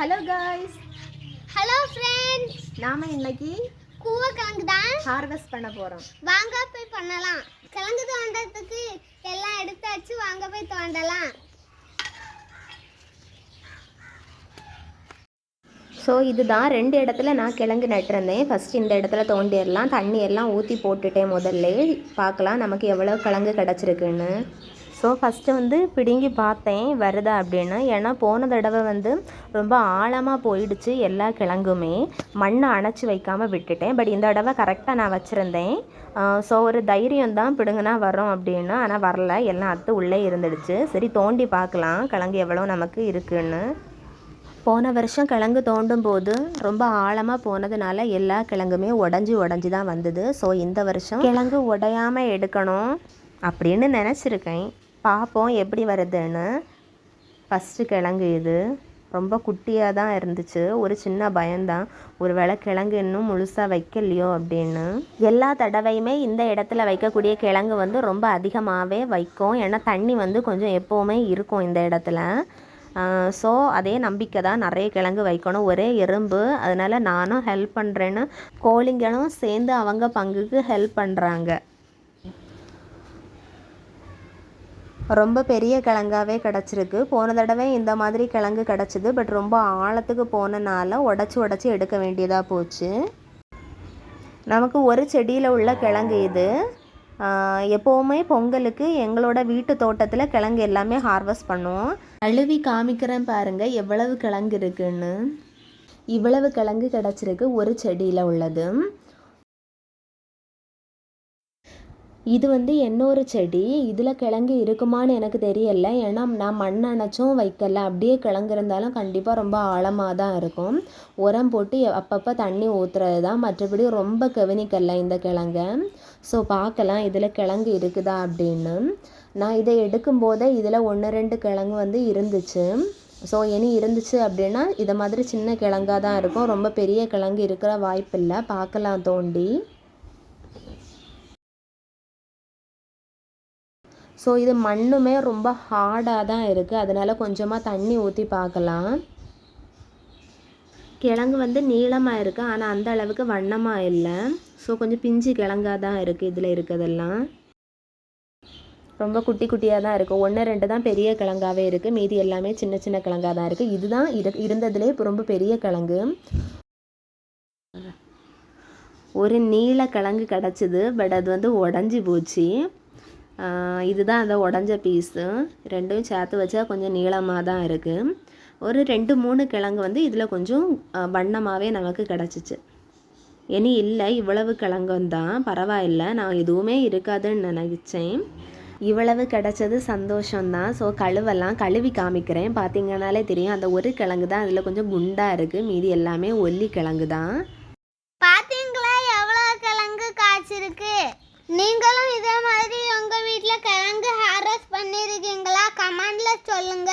Hello guys hello friends நாம இன்னைக்கு கூவக்கிழங்கு தான் ஹார்வெஸ்ட் பண்ண போறோம். வாங்க போய் பண்ணலாம். கிழங்கு தோண்டறதுக்கு எல்லாம் எடுத்தாச்சு வாங்க போய் தோண்டலாம். ஸோ இதுதான் ரெண்டு இடத்துல நான் கிழங்கு நட்டிருந்தேன். ஃபர்ஸ்ட் இந்த இடத்துல தோண்டிடலாம். தண்ணி எல்லாம் ஊற்றி போட்டுட்டேன் முதல்ல. பார்க்கலாம் நமக்கு எவ்வளோ கிழங்கு கிடச்சிருக்குன்னு. ஸோ ஃபஸ்ட்டு வந்து பிடுங்கி பார்த்தேன் வருதா அப்படின்னு ஏன்னா போன தடவை வந்து ரொம்ப ஆழமாக போயிடுச்சு எல்லா கிழங்குமே. மண்ணை அணைச்சி வைக்காமல் விட்டுட்டேன். பட் இந்த தடவை கரெக்டாக நான் வச்சுருந்தேன். ஸோ ஒரு தைரியம் தான் பிடுங்கினா வரோம் அப்படின்னு ஆனால் வரல. எல்லாம் அத்து உள்ளே இருந்துடுச்சு. சரி தோண்டி பார்க்கலாம். கிழங்கு எவ்வளோ நமக்கு இருக்குன்னு. போன வருஷம் கிழங்கு தோண்டும் போது ரொம்ப ஆழமாக போனதுனால எல்லா கிழங்குமே உடஞ்சி உடஞ்சி தான் வந்தது. ஸோ இந்த வருஷம் கிழங்கு உடையாமல் எடுக்கணும் அப்படின்னு நினச்சிருக்கேன். பார்ப்போம் எப்படி வருதுன்னு. ஃபஸ்ட்டு கிழங்கு இது. ரொம்ப குட்டியாக தான் இருந்துச்சு. ஒரு சின்ன பயம்தான். ஒரு வேளை கிழங்கு இன்னும் முழுசாக வைக்கலையோ அப்படின்னு. எல்லா தடவையுமே இந்த இடத்துல வைக்கக்கூடிய கிழங்கு வந்து ரொம்ப அதிகமாகவே வைக்கும். ஏன்னா தண்ணி வந்து கொஞ்சம் எப்போவுமே இருக்கும் இந்த இடத்துல. ஸோ அதே நம்பிக்கை தான் நிறைய கிழங்கு வைக்கணும். ஒரே எறும்பு. அதனால் நானும் ஹெல்ப் பண்ணுறேன்னு கோழிங்களும் சேர்ந்து அவங்க பங்குக்கு ஹெல்ப் பண்ணுறாங்க ரொம்ப பெரிய கிழங்காவே கிடச்சிருக்கு. போன தடவை இந்த மாதிரி கிழங்கு கிடச்சிது. பட் ரொம்ப ஆழத்துக்கு போனனால உடச்சி உடச்சி எடுக்க வேண்டியதாக போச்சு. நமக்கு ஒரு செடியில் உள்ள கிழங்கு இது. எப்போவுமே பொங்கலுக்கு எங்களோட வீட்டு தோட்டத்தில் கிழங்கு எல்லாமே ஹார்வெஸ்ட் பண்ணுவோம். அழுவி காமிக்கிறேன் பாருங்கள் எவ்வளவு கிழங்கு இருக்குன்னு. இவ்வளவு கிழங்கு கிடச்சிருக்கு ஒரு செடியில் உள்ளது. இது வந்து இன்னொரு செடி. இதில் கிழங்கு இருக்குமான்னு எனக்கு தெரியல. ஏன்னா நான் மண் அணைச்சும் வைக்கல. அப்படியே கிழங்கு இருந்தாலும் கண்டிப்பாக ரொம்ப ஆழமாக தான் இருக்கும். உரம் போட்டு அப்பப்போ தண்ணி ஊற்றுறது தான் மற்றபடி ரொம்ப கவனிக்கல இந்த கிழங்க. ஸோ பார்க்கலாம். இதில் கிழங்கு இருக்குதா அப்படின்னு. நான் இதை எடுக்கும்போதே இதில் ஒன்று ரெண்டு கிழங்கு வந்து இருந்துச்சு. ஸோ இனி இருந்துச்சு அப்படின்னா இதை மாதிரி சின்ன கிழங்கா தான் இருக்கும். ரொம்ப பெரிய கிழங்கு இருக்கிற வாய்ப்பில்லை. பார்க்கலாம் தோண்டி. ஸோ இது மண்ணுமே ரொம்ப ஹார்டாக தான் இருக்குது அதனால கொஞ்சமாக தண்ணி ஊற்றி பார்க்கலாம். கிழங்கு வந்து நீளமாக இருக்குது ஆனால் அந்த அளவுக்கு வண்ணமாக இல்லை. ஸோ கொஞ்சம் பிஞ்சு கிழங்காக தான் இருக்குது இதில் இருக்கிறதெல்லாம். ரொம்ப குட்டி குட்டியாக தான் இருக்குது ஒன்று ரெண்டு தான் பெரிய கிழங்காவே இருக்குது மீதி எல்லாமே சின்ன சின்ன கிழங்காக தான் இருக்குது இதுதான் இரு இருந்ததுலேயே இப்போ ரொம்ப பெரிய கிழங்கு. ஒரு நீல கிழங்கு கிடச்சிது. பட் அது வந்து உடஞ்சி போச்சு. இதுதான் அந்த உடஞ்ச பீஸு ரெண்டும் சேர்த்து வச்சா கொஞ்சம் நீளமாக தான் இருக்குது ஒரு ரெண்டு மூணு கிழங்கு வந்து இதில் கொஞ்சம் வண்ணமாகவே நமக்கு கிடச்சிச்சு. இனி இல்லை இவ்வளவு கிழங்கும் தான் பரவாயில்ல நான் எதுவுமே இருக்காதுன்னு நினச்சேன். இவ்வளவு கிடச்சது சந்தோஷம்தான். ஸோ கழுவெல்லாம் கழுவி காமிக்கிறேன். பார்த்தீங்கன்னாலே தெரியும் அந்த ஒரு கிழங்கு தான் அதில் கொஞ்சம் குண்டாக இருக்குது மீதி எல்லாமே ஒல்லி கிழங்கு தான் பார்த்தீங்களா எவ்வளோ கிழங்கு காய்ச்சிருக்கு? நீங்களும் இதே கமெண்ட்ல சொல்லுங்க